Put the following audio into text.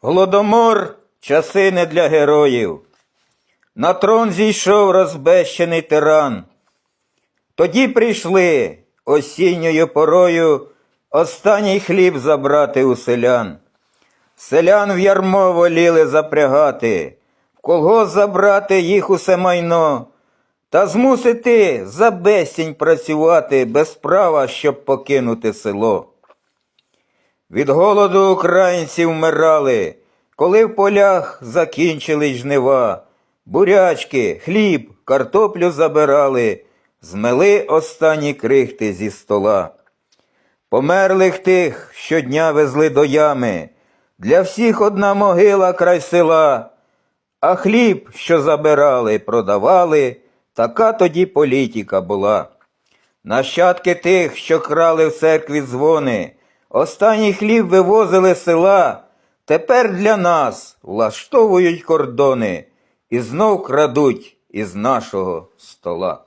Голодомор часи не для героїв. На трон зійшов розбещений тиран. Тоді прийшли осінньою порою останній хліб забрати у селян. Селян в ярмо воліли запрягати, в колгосп забрати їх усе майно, та змусити за безцінь працювати без права, щоб покинути село. Від голоду українці вмирали, коли в полях закінчились жнива. Бурячки, хліб, картоплю забирали, змели останні крихти зі стола. Померлих тих щодня везли до ями, для всіх одна могила край села, а хліб, що забирали, продавали, така тоді політика була. Нащадки тих, що крали в церкві дзвони, останній хліб вивозили села, тепер для нас влаштовують кордони і знов крадуть із нашого стола.